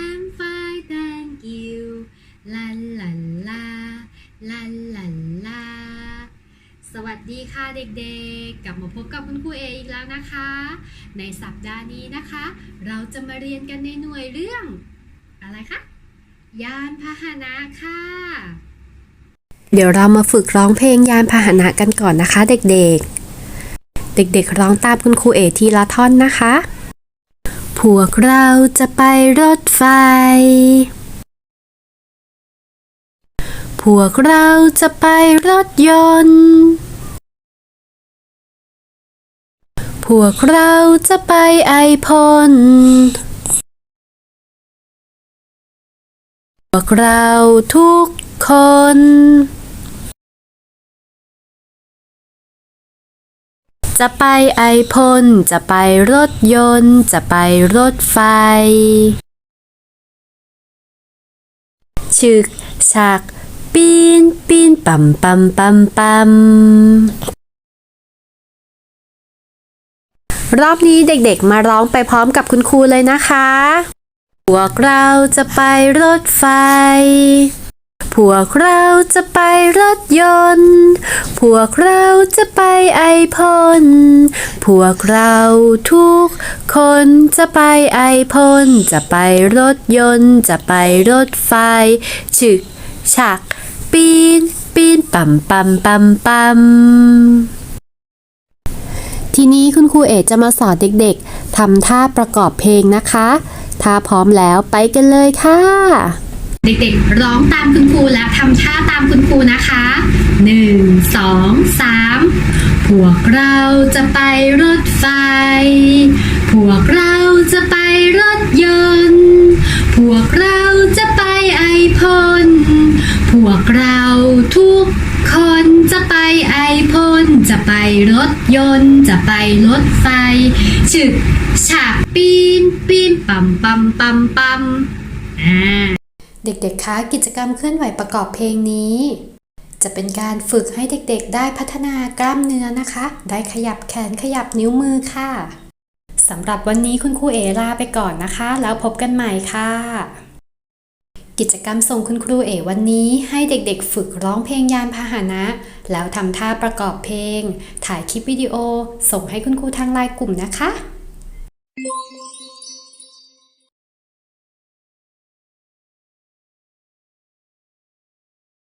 I'm fine thank you ลาลาลาลาลาลาสวัสดีค่ะเด็กๆ กลับมาพบกับคุณครูเออีกแล้วนะคะ ในสัปดาห์นี้นะคะ เราจะมาเรียนกันในหน่วยเรื่อง อะไรคะ ยานพาหนะค่ะ เดี๋ยวเรามาฝึกร้องเพลงยานพาหนะกันก่อนนะคะ เด็กๆ เด็กๆ ร้องตามคุณครูเอทีละท่อนนะคะ พวกเราจะไปรถไฟ พวกเราจะไปรถยนต์ พวกเราจะไปไอพ่นพวกเราทุกคน จะไปไอพ่นจะไปรถยนต์ จะไปรถไฟ ฉึกฉักปีน ปีนปั๊มปั๊มปั๊มปั๊มรอบนี้เด็กๆมาร้องไปพร้อมกับคุณครูเลยนะคะ พวกเราจะไปรถไฟ พวกเราจะไปรถยนต์ พวกเราจะไปไอพ่นพวกเราทุกคนจะไปไอพ่นจะไปรถยนต์ จะไปรถไฟ ฉึก ฉัก ปีน ปีนปั๊มปั๊มปั๊มปั๊มทีนี้คุณครูเอกจะมาสอนเด็กๆทำท่าประกอบเพลงนะคะ ถ้าพร้อมแล้วไปกันเลยค่ะ เด็กๆ ร้องตามคุณครูและทำท่าตามคุณครูนะคะ 1 2 3 พวกเราจะไปรถไฟ พวกเราจะไปรถยนต์ พวกเราจะไปไอพ่นพวกเราทุกคนจะไปไอพ่นจะไปรถยนต์ จะไปรถไฟฉึกฉากปีนปีนปั๊มปั๊มปั๊มปั๊มอ่า เด็กๆคะกิจกรรมเคลื่อนไหวประกอบเพลงนี้ จะเป็นการฝึกให้เด็กๆ ได้พัฒนากล้ามเนื้อนะคะ ได้ขยับแขนขยับนิ้วมือค่ะสำหรับวันนี้คุณครูเอลาไปก่อนนะคะ แล้วพบกันใหม่ค่ะ กิจกรรมส่งคุณครูเอวันนี้ให้เด็กๆ ฝึกร้องเพลงยานพาหนะ แล้วทำท่าประกอบเพลง ถ่ายคลิปวิดีโอ ส่งให้คุณครูทางไลน์กลุ่มนะคะ